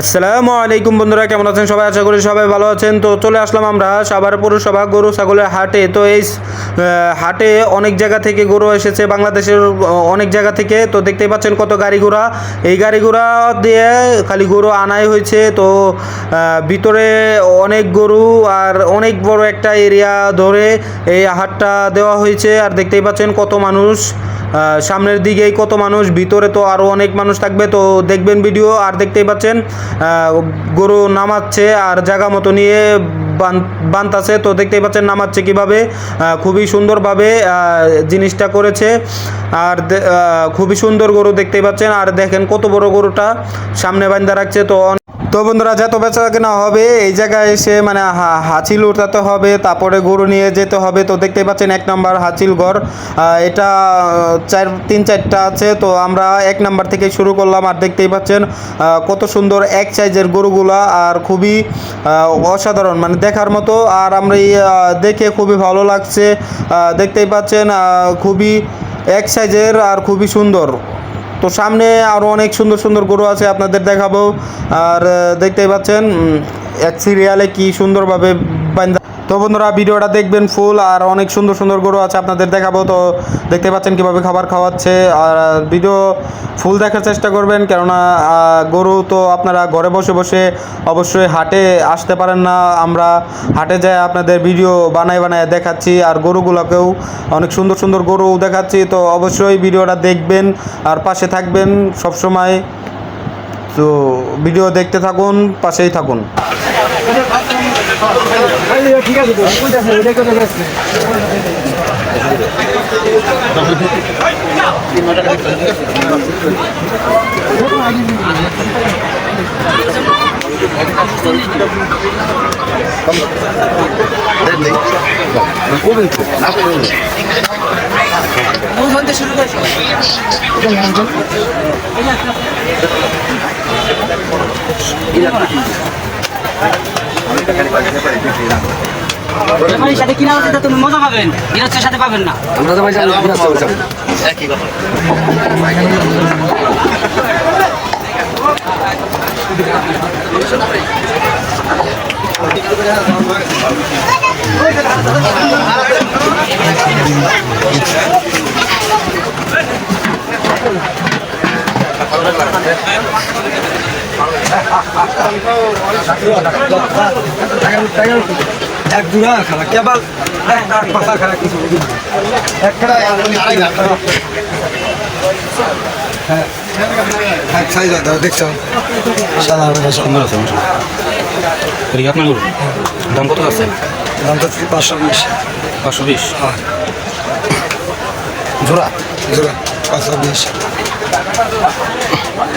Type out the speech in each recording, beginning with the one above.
আসসালামু আলাইকুম বন্ধুরা, কেমন আছেন সবাই? আশা করি সবাই ভালো আছেন। তো চলে আসলাম আমরা সাভার পৌরসভা গরু ছাগলের হাটে। তো এই হাটে অনেক জায়গা থেকে গরু এসেছে, বাংলাদেশের অনেক জায়গা থেকে। তো দেখতেই পাচ্ছেন কত গাড়ি ঘোড়া। এই গাড়ি ঘোড়া দিয়ে খালি গরু আনাই হয়েছে। তো ভিতরে অনেক গরু আর অনেক বড় একটা এরিয়া ধরে এই হাটটা দেওয়া হয়েছে। আর দেখতেই পাচ্ছেন কত মানুষ। সামনের দিকেই কত মানুষ, ভিতরে তো আরও অনেক মানুষ থাকবে, তো দেখবেন ভিডিও, আর দেখতেই পাচ্ছেন গরু নামাচ্ছে আর জায়গা মতো নিয়ে বানতাছে, তো দেখতেই পাচ্ছেন নামাচ্ছে কীভাবে খুবই সুন্দরভাবে জিনিসটা করেছে, আর খুবই সুন্দর গরু দেখতেই পাচ্ছেন, আর দেখেন কত বড় গরুটা, সামনে বান্ধা রাখছে, তো তো বন্ধুরা যত বেচা কেনা হবে, এই জায়গায় এসে মানে হাঁচিল উঠাতে হবে, তারপরে গরু নিয়ে যেতে হবে। তো দেখতেই পাচ্ছেন এক নম্বর হাঁচিল ঘর। এটা চার, তিন চারটা আছে। তো আমরা এক নাম্বার থেকে শুরু করলাম আর দেখতেই পাচ্ছেন কত সুন্দর এক সাইজের গরুগুলা আর খুবই অসাধারণ। মানে দেখার মতো আর আমরা দেখে খুবই ভালো লাগছে। দেখতেই পাচ্ছেন খুবই এক সাইজের আর খুবই সুন্দর। তো সামনে আরও অনেক সুন্দর সুন্দর গরু আছে আপনাদের দেখাবো। আর দেখতেই পাচ্ছেন এক সিরিয়ালে কি সুন্দরভাবে বান্ধা তো বন্ধুরা, ভিডিওটা দেখবেন ফুল আর অনেক সুন্দর সুন্দর গরু আছে আপনাদের দেখাবো। তো দেখতে পাচ্ছেন কীভাবে খাবার খাওয়াচ্ছে। আর ভিডিও ফুল দেখার চেষ্টা করবেন, কেননা গরু তো আপনারা ঘরে বসে বসে অবশ্যই হাটে আসতে পারেন না। আমরা হাটে যাই, আপনাদের ভিডিও বানায় বানায় দেখাচ্ছি। আর গরুগুলোকেও অনেক সুন্দর সুন্দর গরু দেখাচ্ছি। তো অবশ্যই ভিডিওটা দেখবেন আর পাশে থাকবেন সবসময়। তো ভিডিও দেখতে থাকুন পাশেই থাকুন। ব্যাপারীর সাথে কিনা হচ্ছে তো তুমি মজা পাবেন। গৃহস্থের সাথে পাবেন না। এক খারাপ দাও দেখছ দাম কত আছে দাম তো পাঁচশো বিশ পাঁচশো বিশ হ্যাঁ জোড়া জোড়া পাঁচশো বিশ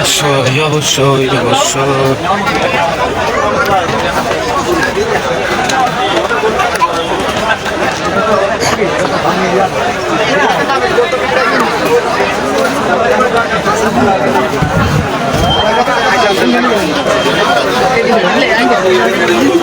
অবশ্যই অবশ্যই অবশ্যই।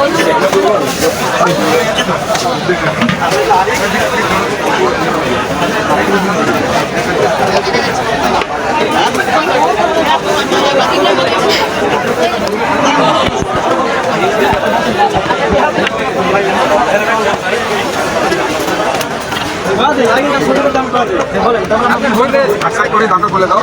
ওই যে এই গরুটা আশা করে দামটা বলে দাও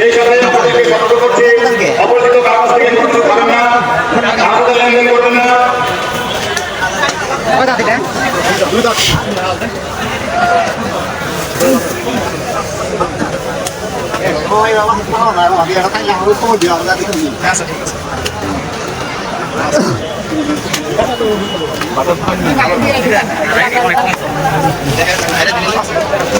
সেই সাথে আপনাদেরকে সতর্ক করছি অপরিচিত কাগজ থেকে কোনো কিছু খাবেন না আমাদের লেনদেন করবেন না। এক নম্বর হাজির করে সামনে চলে আসো এক নম্বর হাজির করে সামনে চলে আসো ডাক্তার হিসেবে চেষ্টা করব যে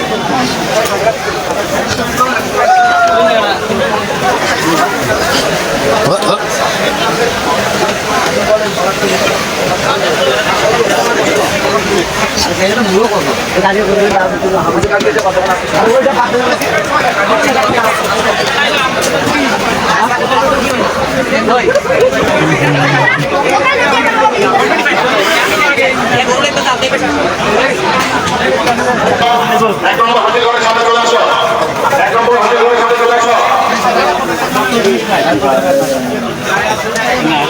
ভাবে করুন আমার কোনো ঝামেলা করবে না সশ্রীকর ভাবে করুন আমার আমাদের সকলের সহযোগিতা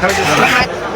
খারাপ